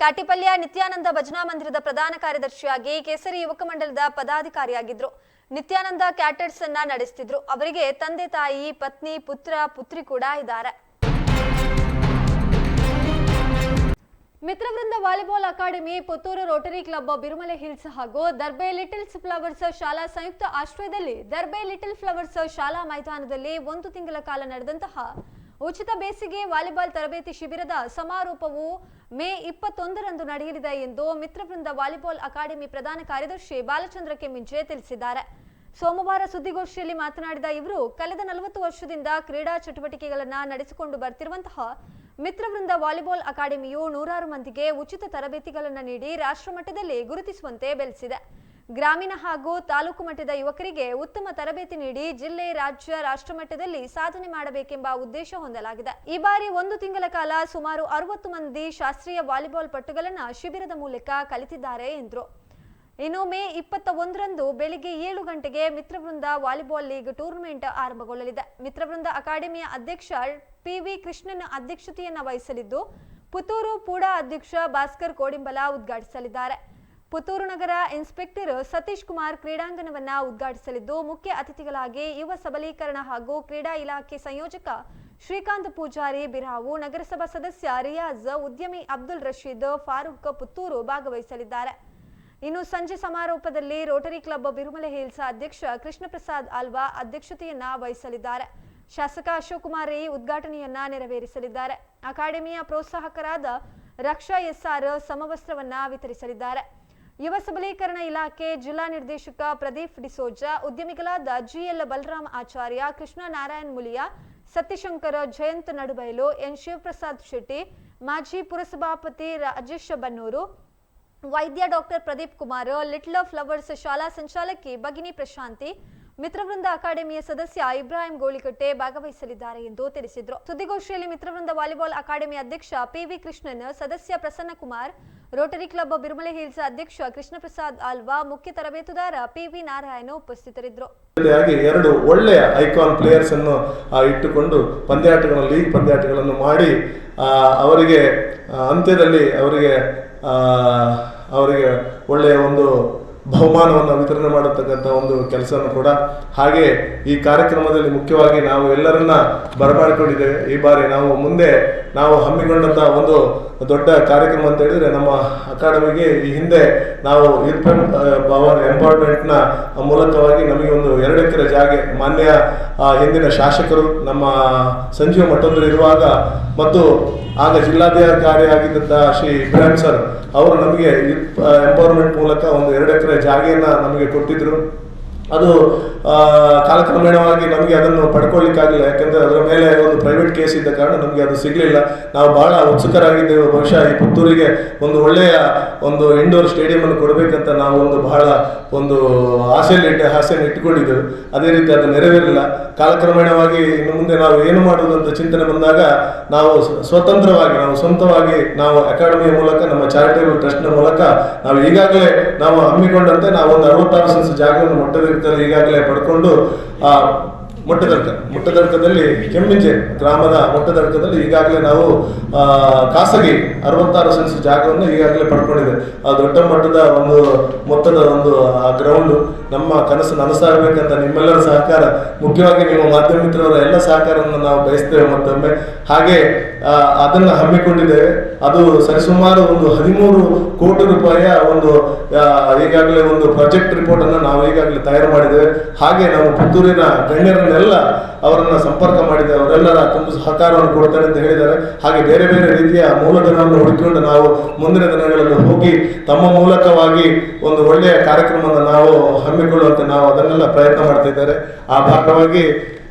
ಕಾಟಿಪಲ್ಯ ನಿತ್ಯಾನಂದ ಭಜನಾ ಮಂದಿರದ ಪ್ರಧಾನ ಕಾರ್ಯದರ್ಶಿಯಾಗಿ ಕೇಸರಿ ಯುವಕ ಮಂಡಲದ ಪದಾಧಿಕಾರಿಯಾಗಿದ್ರು ನಿತ್ಯಾನಂದ ಕ್ಯಾಟರ್ಸ್ ಅನ್ನ ನಡೆಸ್ತಿದ್ರು. ಅವರಿಗೆ ತಂದೆ ತಾಯಿ, ಪತ್ನಿ, ಪುತ್ರ, ಪುತ್ರಿ ಕೂಡ ಇದ್ದಾರೆ. Mitravrunda volleyball academy, Puttur rotary club, Birumale hills ಹಾಗೂ ದರ್ಬೆ ಲಿಟಲ್ಸ್ ಫ್ಲವರ್ಸ್ ಶಾಲಾ ಸಂಯುಕ್ತ ಆಶ್ರಯದಲ್ಲಿ ದರ್ಬೆ ಲಿಟಲ್ ಫ್ಲವರ್ಸ್ ಶಾಲಾ ಮೈದಾನದಲ್ಲಿ ಒಂದು ತಿಂಗಳ ಕಾಲ ನಡೆದಂತಹ ಉಚಿತ ಬೇಸಿಗೆ ವಾಲಿಬಾಲ್ ತರಬೇತಿ ಶಿಬಿರದ ಸಮಾರೋಪವು ಮೇ ಇಪ್ಪತ್ತೊಂದರಂದು ನಡೆಯಲಿದೆ ಎಂದು ಮಿತ್ರವೃಂದ ವಾಲಿಬಾಲ್ ಅಕಾಡೆಮಿ ಪ್ರಧಾನ ಕಾರ್ಯದರ್ಶಿ ಬಾಲಚಂದ್ರ ಕೆಮ್ಮಿಂಚೆ ತಿಳಿಸಿದ್ದಾರೆ. ಸೋಮವಾರ ಸುದ್ದಿಗೋಷ್ಠಿಯಲ್ಲಿ ಮಾತನಾಡಿದ ಇವರು, ಕಳೆದ ನಲವತ್ತು ವರ್ಷದಿಂದ ಕ್ರೀಡಾ ಚಟುವಟಿಕೆಗಳನ್ನು ನಡೆಸಿಕೊಂಡು ಬರ್ತಿರುವಂತಹ ಮಿತ್ರವೃಂದ ವಾಲಿಬಾಲ್ ಅಕಾಡೆಮಿಯು ನೂರಾರು ಮಂದಿಗೆ ಉಚಿತ ತರಬೇತಿಗಳನ್ನು ನೀಡಿ ರಾಷ್ಟ್ರಮಟ್ಟದಲ್ಲಿ ಗುರುತಿಸುವಂತೆ ಬೆಳೆಸಿದೆ. ಗ್ರಾಮೀಣ ಹಾಗೂ ತಾಲೂಕು ಮಟ್ಟದ ಯುವಕರಿಗೆ ಉತ್ತಮ ತರಬೇತಿ ನೀಡಿ ಜಿಲ್ಲೆ, ರಾಜ್ಯ ರಾಷ್ಟ್ರಮಟ್ಟದಲ್ಲಿ ಸಾಧನೆ ಮಾಡಬೇಕೆಂಬ ಉದ್ದೇಶ ಹೊಂದಲಾಗಿದೆ. ಈ ಬಾರಿ ಒಂದು ತಿಂಗಳ ಕಾಲ ಸುಮಾರು ಅರವತ್ತು ಮಂದಿ ಶಾಸ್ತ್ರೀಯ ವಾಲಿಬಾಲ್ ಪಟುಗಳನ್ನು ಶಿಬಿರದ ಮೂಲಕ ಕಲಿತಿದ್ದಾರೆ ಎಂದರು. ಇನ್ನು ಮೇ ಇಪ್ಪತ್ತ ಒಂದರಂದು ಬೆಳಿಗ್ಗೆ ಏಳು ಗಂಟೆಗೆ ಮಿತ್ರವೃಂದ ವಾಲಿಬಾಲ್ ಲೀಗ್ ಟೂರ್ನಮೆಂಟ್ ಆರಂಭಗೊಳ್ಳಲಿದೆ. ಮಿತ್ರವೃಂದ ಅಕಾಡೆಮಿಯ ಅಧ್ಯಕ್ಷ ಪಿವಿ ಕೃಷ್ಣನ್ ಅಧ್ಯಕ್ಷತೆಯನ್ನು ವಹಿಸಲಿದ್ದು, ಪುತ್ತೂರು ಪೂಡಾ ಅಧ್ಯಕ್ಷ ಭಾಸ್ಕರ್ ಕೋಡಿಂಬಲ ಉದ್ಘಾಟಿಸಲಿದ್ದಾರೆ. ಪುತ್ತೂರು ನಗರ ಇನ್ಸ್ಪೆಕ್ಟರ್ ಸತೀಶ್ ಕುಮಾರ್ ಕ್ರೀಡಾಂಗಣವನ್ನು ಉದ್ಘಾಟಿಸಲಿದ್ದು, ಮುಖ್ಯ ಅತಿಥಿಗಳಾಗಿ ಯುವ ಸಬಲೀಕರಣ ಹಾಗೂ ಕ್ರೀಡಾ ಇಲಾಖೆ ಸಂಯೋಜಕ ಶ್ರೀಕಾಂತ್ ಪೂಜಾರಿ, ಬಿರಾವು ನಗರಸಭಾ ಸದಸ್ಯ ರಿಯಾಜ್, ಉದ್ಯಮಿ ಅಬ್ದುಲ್ ರಶೀದ್, ಫಾರೂಕ್ ಪುತ್ತೂರು ಭಾಗವಹಿಸಲಿದ್ದಾರೆ. ಇನ್ನು ಸಂಜೆ ಸಮಾರೋಪದಲ್ಲಿ ರೋಟರಿ ಕ್ಲಬ್ ಬಿರುಮಲೆ ಹಿಲ್ಸ್ ಅಧ್ಯಕ್ಷ ಕೃಷ್ಣ ಪ್ರಸಾದ್ ಆಲ್ವಾ ಅಧ್ಯಕ್ಷತೆಯನ್ನ ವಹಿಸಲಿದ್ದಾರೆ. ಶಾಸಕ ಅಶೋಕ್ ಕುಮಾರ್ ಉದ್ಘಾಟನೆಯನ್ನ ನೆರವೇರಿಸಲಿದ್ದಾರೆ. ಅಕಾಡೆಮಿಯ ಪ್ರೋತ್ಸಾಹಕರಾದ ರಕ್ಷಾ ಎಸ್ಆರ್ ಸಮವಸ್ತ್ರವನ್ನ ವಿತರಿಸಲಿದ್ದಾರೆ. ಯುವ ಸಬಲೀಕರಣ ಇಲಾಖೆ ಜಿಲ್ಲಾ ನಿರ್ದೇಶಕ ಪ್ರದೀಪ್ ಡಿಸೋಜಾ, ಉದ್ಯಮಿಗಳಾದ ಜಿಎಲ್ ಬಲರಾಮ್ ಆಚಾರ್ಯ, ಕೃಷ್ಣ ನಾರಾಯಣ್ ಮುಲಿಯ, ಸತ್ಯಶಂಕರ ಜಯಂತ್ ನಡುಬೈಲು, ಎನ್ ಶಿವಪ್ರಸಾದ್ ಶೆಟ್ಟಿ, ಮಾಜಿ ಪುರಸಭಾಪತಿ ರಾಜೇಶ ಬನ್ನೂರು, ವೈದ್ಯ doctor Pradeep Kumar, little flowers ಶಾಲಾ ಸಂಚಾಲಕಿ ಭಗಿನಿ ಪ್ರಶಾಂತಿ, ಮಿತ್ರವೃಂದ ಅಕಾಡೆಮಿಯ ಸದಸ್ಯ ಇಬ್ರಾಹಿಂ ಗೋಳಿಕಟ್ಟೆ ಭಾಗವಹಿಸಲಿದ್ದಾರೆ ಎಂದು ತಿಳಿಸಿದರು. ಸುದ್ದಿಗೋಷ್ಠಿಯಲ್ಲಿ ಮಿತ್ರವೃಂದ ವಾಲಿಬಾಲ್ ಅಕಾಡೆಮಿ ಅಧ್ಯಕ್ಷ ಪಿವಿ ಕೃಷ್ಣನ್, ಸದಸ್ಯ Prasanna Kumar rotary club Birumale hills ಅಧ್ಯಕ್ಷ ಕೃಷ್ಣ ಪ್ರಸಾದ್ ಆಲ್ವಾ ಮುಖ್ಯ ತರಬೇತುದಾರ ಪಿವಿ ನಾರಾಯಣ ಉಪಸ್ಥಿತರಿದ್ದರು. ಎರಡು ಒಳ್ಳೆಯ ಐಕಾನ್ ಪ್ಲೇಯರ್ಸ್ ಅನ್ನು ಇಟ್ಟುಕೊಂಡು ಪಂದ್ಯಾಟಗಳನ್ನು, ಲೀಗ್ ಪಂದ್ಯಾಟಗಳನ್ನು ಮಾಡಿ ಅವರಿಗೆ ಅಂತ್ಯದಲ್ಲಿ ಅವರಿಗೆ ಅವರಿಗೆ ಒಳ್ಳೆಯ ಒಂದು ಬಹುಮಾನವನ್ನು ವಿತರಣೆ ಮಾಡತಕ್ಕಂಥ ಒಂದು ಕೆಲಸವನ್ನು ಕೂಡ. ಹಾಗೆ ಈ ಕಾರ್ಯಕ್ರಮದಲ್ಲಿ ಮುಖ್ಯವಾಗಿ ನಾವು ಎಲ್ಲರನ್ನ ಬರಮಾಡಿಕೊಂಡಿದ್ದೇವೆ. ಈ ಬಾರಿ ನಾವು ಮುಂದೆ ನಾವು ಹಮ್ಮಿಕೊಂಡಂತಹ ಒಂದು ದೊಡ್ಡ ಕಾರ್ಯಕ್ರಮ ಅಂತ ಹೇಳಿದ್ರೆ ನಮ್ಮ ಅಕಾಡೆಮಿಗೆ ಈ ಹಿಂದೆ ನಾವು ಇನ್ಫೆಂಟ್ ಪವರ್ ಎಂಪವರ್ಮೆಂಟ್ನ ಮೂಲಕವಾಗಿ ನಮಗೆ ಒಂದು ಎರಡು ಎಕರೆ ಜಾಗೆ ಮಾನ್ಯ ಹಿಂದಿನ ಶಾಸಕರು ನಮ್ಮ ಸಂಜೀವ ಮಟ್ಟೊಂದರು ಇರುವಾಗ ಮತ್ತು ಆಗ ಜಿಲ್ಲಾಧಿಕಾರಿ ಆಗಿದ್ದಂತಹ ಶ್ರೀ ಇಬ್ರಾಹಿಂ ಸರ್ ಅವರು ನಮಗೆ ಎಂಪವರ್ಮೆಂಟ್ ಮೂಲಕ ಒಂದು ಎರಡು ಎಕರೆ ಜಾಗೆಯನ್ನು ನಮಗೆ ಕೊಟ್ಟಿದ್ರು. ಅದು ಕಾಲಕ್ರಮೇಣವಾಗಿ ನಮಗೆ ಅದನ್ನು ಪಡ್ಕೊಳ್ಳಿಕ್ಕಾಗಲಿಲ್ಲ ಯಾಕಂದರೆ ಅದರ ಮೇಲೆ ಒಂದು ಪ್ರೈವೇಟ್ ಕೇಸ್ ಇದ್ದ ಕಾರಣ ನಮಗೆ ಅದು ಸಿಗಲಿಲ್ಲ. ನಾವು ಭಾಳ ಉತ್ಸುಕರಾಗಿದ್ದೇವೆ. ಬಹುಶಃ ಈ ಪುತ್ತೂರಿಗೆ ಒಂದು ಒಳ್ಳೆಯ ಒಂದು ಇಂಡೋರ್ ಸ್ಟೇಡಿಯಮನ್ನು ಕೊಡಬೇಕಂತ ನಾವು ಒಂದು ಬಹಳ ಒಂದು ಆಸೆಯಲ್ಲಿ ಇಟ್ಟು ಆಸೆಯನ್ನು ಇಟ್ಟುಕೊಂಡಿದ್ದೆವು. ಅದೇ ರೀತಿ ಅದು ನೆರವೇರಿಲ್ಲ ಕಾಲಕ್ರಮೇಣವಾಗಿ ಇನ್ನು ಮುಂದೆ ನಾವು ಏನು ಮಾಡುವುದು ಅಂತ ಚಿಂತನೆ ಬಂದಾಗ ನಾವು ಸ್ವತಂತ್ರವಾಗಿ, ನಾವು ಸ್ವಂತವಾಗಿ ನಾವು ಅಕಾಡೆಮಿಯ ಮೂಲಕ, ನಮ್ಮ ಚಾರಿಟೇಬಲ್ ಟ್ರಸ್ಟ್ನ ಮೂಲಕ ನಾವು ಈಗಾಗಲೇ ನಾವು ಹಮ್ಮಿಕೊಂಡಂತೆ ನಾವು ಒಂದು ಅರವತ್ತಾರು ಸೆನ್ಸ್ ಜಾಗವನ್ನು ಮೊಟ್ಟದಲ್ಲಿ ಈಗಾಗಲೇ ಪಡ್ಕೊಂಡು, ಆ, ಮೊಟ್ಟದರ್ಕ, ಮೊಟ್ಟದರ್ಕದಲ್ಲಿ ಕೆಮ್ಮಿಂಜೆ ಗ್ರಾಮದ ಮೊಟ್ಟದರ್ಕದಲ್ಲಿ ಈಗಾಗಲೇ ನಾವು ಖಾಸಗಿ ಅರವತ್ತಾರು ಸೆನ್ಸ್ ಜಾಗವನ್ನು ಈಗಾಗಲೇ ಪಡ್ಕೊಂಡಿದೆ. ಆ ದೊಡ್ಡ ಮಟ್ಟದ ಒಂದು, ಮೊತ್ತದ ಒಂದು, ಆ ಗ್ರೌಂಡ್ ನಮ್ಮ ಕನಸು ನನಸಾಗಬೇಕಂತ ನಿಮ್ಮೆಲ್ಲರ ಸಹಕಾರ. ಮುಖ್ಯವಾಗಿ ನಿಮ್ಮ ಮಾಧ್ಯಮ ಮಿತ್ರರ ಎಲ್ಲ ಸಹಕಾರವನ್ನು ನಾವು ಬಯಸ್ತೇವೆ ಮತ್ತೊಮ್ಮೆ. ಹಾಗೆ ಅದನ್ನ ಹಮ್ಮಿಕೊಂಡಿದ್ದೇವೆ. ಅದು ಸರಿಸುಮಾರು ಒಂದು ಹದಿಮೂರು ಕೋಟಿ ರೂಪಾಯಿಯ ಒಂದು ಈಗಾಗಲೇ ಒಂದು ಪ್ರಾಜೆಕ್ಟ್ ರಿಪೋರ್ಟ್ ಅನ್ನು ನಾವು ಈಗಾಗಲೇ ತಯಾರು ಮಾಡಿದ್ದೇವೆ. ಹಾಗೆ ನಾವು ಪುತ್ತೂರಿನ ಗಣ್ಯರನ್ನೆಲ್ಲ ಅವರನ್ನ ಸಂಪರ್ಕ ಮಾಡಿದೆ ಅವರೆಲ್ಲರ ತುಂಬ ಸಹಕಾರವನ್ನು ಕೊಡ್ತಾರೆ ಅಂತ ಹೇಳಿದ್ದಾರೆ. ಹಾಗೆ ಬೇರೆ ಬೇರೆ ರೀತಿಯ ಮೂಲಧನವನ್ನು ಹುಡುಕಿಕೊಂಡು ನಾವು ಮುಂದಿನ ದಿನಗಳಲ್ಲಿ ಹೋಗಿ ತಮ್ಮ ಮೂಲಕವಾಗಿ ಒಂದು ಒಳ್ಳೆಯ ಕಾರ್ಯಕ್ರಮವನ್ನು ನಾವು ಹಮ್ಮಿಕೊಳ್ಳುವಂತೆ ನಾವು ಅದನ್ನೆಲ್ಲ ಪ್ರಯತ್ನ ಮಾಡ್ತಾ ಇದ್ದಾರೆ ಆ ಭಾಗವಾಗಿ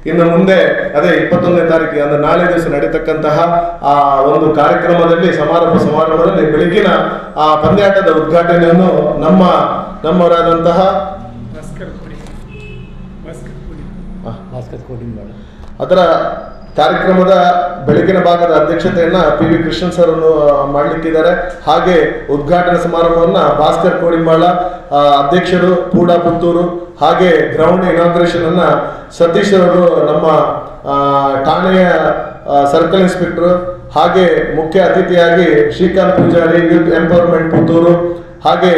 ಇನ್ನು ಮುಂದೆ ಅದೇ ಇಪ್ಪತ್ತೊಂದನೇ ತಾರೀಕಿಗೆ ಅಂದ್ರೆ ನಾಳೆ ದಿವಸ ನಡೀತಕ್ಕಂತಹ ಆ ಒಂದು ಕಾರ್ಯಕ್ರಮದಲ್ಲಿ ಸಮಾರಂಭ ಸಮಾರಂಭದಲ್ಲಿ ಬೆಳಗಿನ ಆ ಪಂದ್ಯಾಟದ ಉದ್ಘಾಟನೆಯನ್ನು ನಮ್ಮ ನಮ್ಮವರಾದಂತಹ ಅದರ ಕಾರ್ಯಕ್ರಮದ ಬೆಳಗಿನ ಭಾಗದ ಅಧ್ಯಕ್ಷತೆಯನ್ನ ಪಿ ವಿ ಕೃಷ್ಣನ್ ಸರ್ ಅವರು ಮಾಡಲಿಕ್ಕಿದ್ದಾರೆ. ಹಾಗೆ ಉದ್ಘಾಟನಾ ಸಮಾರಂಭವನ್ನ ಭಾಸ್ಕರ್ ಕೋಡಿಂಬಾಳ ಅಧ್ಯಕ್ಷರು ಪೂಡಾ ಪುತ್ತೂರು ಹಾಗೆ ಗ್ರೌಂಡ್ ಇನಾಗ್ರೇಷನ್ ಅನ್ನ ಸತೀಶ್ ಅವರು ನಮ್ಮ ಠಾಣೆಯ ಸರ್ಕಲ್ ಇನ್ಸ್ಪೆಕ್ಟರ್ ಹಾಗೆ ಮುಖ್ಯ ಅತಿಥಿಯಾಗಿ ಶ್ರೀಕಾಂತ್ ಪೂಜಾರಿ ಯೂತ್ ಎಂಪವರ್ಮೆಂಟ್ ಪುತ್ತೂರು, ಹಾಗೆ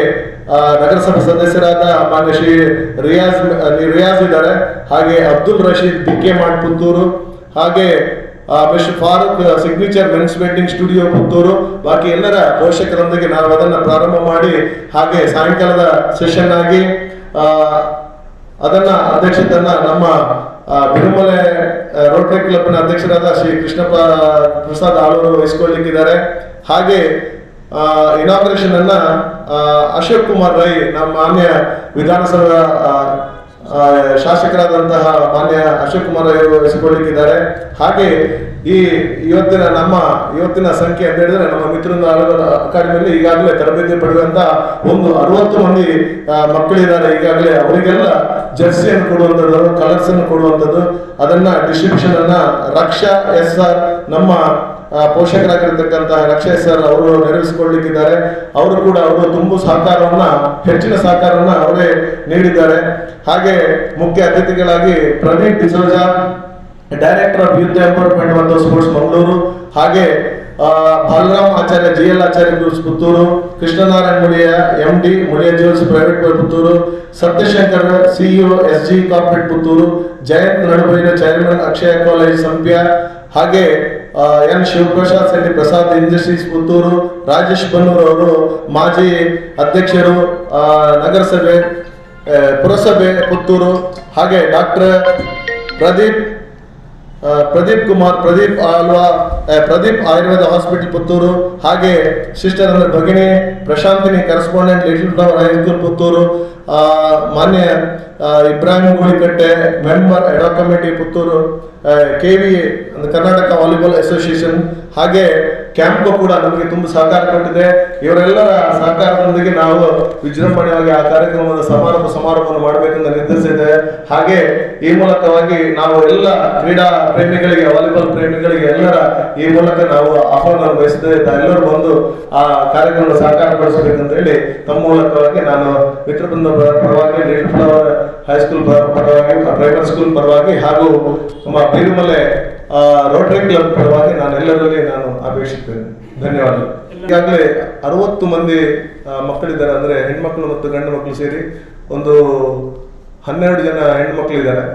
ನಗರಸಭಾ ಸದಸ್ಯರಾದ ಮಾನ್ಯ ಶ್ರೀ ರಿಯಾಜ್ ರಿಯಾಜ್ ಇದ್ದಾರೆ, ಹಾಗೆ ಅಬ್ದುಲ್ ರಶೀದ್ ಬಿ ಕೆ ಮಾಡ್ ಪುತ್ತೂರು, ಹಾಗೆ mister Farooq signature men's wedding studio Puttur, ಬಾಕಿ ಎಲ್ಲರ ಪೋಷಕರೊಂದಿಗೆ ನಾವು ಅದನ್ನು ಪ್ರಾರಂಭ ಮಾಡಿ, ಹಾಗೆ ಸಾಯಂಕಾಲದ ಸೆಷನ್ ಆಗಿ ಅದನ್ನ ಅಧ್ಯಕ್ಷತೆಯನ್ನ ನಮ್ಮ ಬಿರುಮಲೆ ರೋಟರಿ ಕ್ಲಬ್ನ ಅಧ್ಯಕ್ಷರಾದ ಶ್ರೀ ಕೃಷ್ಣ ಪ್ರ- ಪ್ರಸಾದ್ ಆಳೂರು ವಹಿಸಿಕೊಳ್ಳಿಕ್ಕಿದ್ದಾರೆ ಹಾಗೆ ಇನಾಗ್ರೇಷನ್ ಅನ್ನ ಅಶೋಕ್ ಕುಮಾರ್ ರೈ ನಮ್ಮ ಮಾನ್ಯ ವಿಧಾನಸಭಾ ಶಾಸಕರಾದಂತಹ ಮಾನ್ಯ ಅಶೋಕ್ ಕುಮಾರ್ ಅವರು ವಹಿಸಿಕೊಳ್ಳುತ್ತಿದ್ದಾರೆ ಹಾಗೆ ಈ ಇವತ್ತಿನ ನಮ್ಮ ಇವತ್ತಿನ ಸಂಖ್ಯೆ ಅಂತ ಹೇಳಿದ್ರೆ ನಮ್ಮ ಮಿತ್ರನ ಅಕಾಡೆಮಿಯಲ್ಲಿ ಈಗಾಗಲೇ ತರಬೇತಿ ಪಡೆಯುವಂತ ಒಂದು ಅರವತ್ತು ಮಂದಿ ಮಕ್ಕಳಿದ್ದಾರೆ. ಈಗಾಗಲೇ ಅವರಿಗೆಲ್ಲ ಜರ್ಸಿಯನ್ನು ಕೊಡುವಂಥದ್ದು ಕಲರ್ಸ್ ಅನ್ನು ಕೊಡುವಂಥದ್ದು. ಅದನ್ನ ಡಿಸ್ಟ್ರಿಬ್ಯೂಷನ್ ಅನ್ನ ರಕ್ಷಾ ಎಸ್ ಆರ್ ನಮ್ಮ ಪೋಷಕರಾಗಿರ್ತಕ್ಕಂತಹ ರಕ್ಷಾ ಸರ್ ಅವರು ನೆರವೇರಿಸಿಕೊಳ್ಳಿಕ್ಕಿದ್ದಾರೆ ಅವರು ಕೂಡ ಅವರು ತುಂಬು ಸಹಕಾರವನ್ನ, ಹೆಚ್ಚಿನ ಸಹಕಾರವನ್ನ ಅವರೇ ನೀಡಿದ್ದಾರೆ. ಹಾಗೆ ಮುಖ್ಯ ಅತಿಥಿಗಳಾಗಿ Praveen D'Souza director of youth empowerment ಮತ್ತು ಸ್ಪೋರ್ಟ್ಸ್ ಮಂಗಳೂರು, ಹಾಗೆ Balaram Acharya G L Acharya groups Puttur, Krishnanarayana Muliya M D Muliya jewels private Puttur, Satyashankar CEO S G corporate Puttur, Jayant Nadubaina chairman Akshaya college, Sampya, ಹಾಗೆ N Shivaprasad Shetty Prasad industries Puttur, Rajesh Bannur ಅವರು, ಮಾಜಿ ಅಧ್ಯಕ್ಷರು ನಗರಸಭೆ ಪುರಸಭೆ ಪುತ್ತೂರು, ಹಾಗೆ doctor Pradeep Pradeep Kumar, Pradeep Alva Pradeep Ayurveda hospital Puttur, ಹಾಗೆ sister ಅಂದ್ರೆ ಭಗಿನಿ, Prashantini correspondent little high school Puttur ಮಾನ್ಯ Ibrahim Gulikatte, member ಎಡಾ committee Puttur K V Karnataka volleyball association, ಹಾಗೆ ಕ್ಯಾಂಪ್ಗೂ ಕೂಡ ನಮಗೆ ತುಂಬ ಸಹಕಾರ ಕೊಟ್ಟಿದೆ. ಇವರೆಲ್ಲರ ಸಹಕಾರದೊಂದಿಗೆ ನಾವು ವಿಜೃಂಭಣೆಯಾಗಿ ಆ ಕಾರ್ಯಕ್ರಮದ ಸಮಾರಂಭ ಸಮಾರಂಭವನ್ನು ಮಾಡಬೇಕೆಂದು ನಿರ್ಧರಿಸಿದೆ. ಹಾಗೆ ಈ ಮೂಲಕವಾಗಿ ನಾವು ಎಲ್ಲ ಕ್ರೀಡಾ ಪ್ರೇಮಿಗಳಿಗೆ, ವಾಲಿಬಾಲ್ ಪ್ರೇಮಿಗಳಿಗೆ ಎಲ್ಲರ ಈ ಮೂಲಕ ನಾವು ಆಹ್ವಾನ ಬಯಸಿದ್ದೇವೆ. ಎಲ್ಲರೂ ಬಂದು ಆ ಕಾರ್ಯಕ್ರಮ ಸಹಕಾರಪಡಿಸಬೇಕಂತ ಹೇಳಿ ತಮ್ಮ ಮೂಲಕವಾಗಿ ನಾನು ಮಿತ್ರಬೃಂದ ಪರವಾಗಿ ಹೈಸ್ಕೂಲ್ ಪರವಾಗಿ ಪ್ರೈಮರಿ ಸ್ಕೂಲ್ ಪರವಾಗಿ ಹಾಗೂ ನಮ್ಮ ಬೈರುಮಲೆ ರೋಟರಿ ಕ್ಲಬ್ ಪರವಾಗಿ ನಾನು ಎಲ್ಲರಲ್ಲಿ ನಾನು ಅಪೇಕ್ಷಿಸ್ತೇನೆ ಧನ್ಯವಾದಗಳು. ಈಗಾಗಲೇ ಅರವತ್ತು ಮಂದಿ ಮಕ್ಕಳಿದ್ದಾರೆ. ಅಂದ್ರೆ ಹೆಣ್ಮಕ್ಳು ಮತ್ತು ಗಂಡು ಮಕ್ಕಳು ಸೇರಿ ಒಂದು ಹನ್ನೆರಡು ಜನ ಹೆಣ್ಮಕ್ಳು ಇದ್ದಾರೆ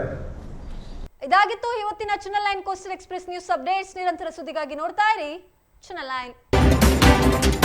ಇದಾಗಿತ್ತು ಇವತ್ತಿನ channel line coastal express news updates ನಿರಂತರ ಸುದ್ದಿಗಾಗಿ ನೋಡ್ತಾ ಇರಿ ಚನಲ್ ಲೈನ್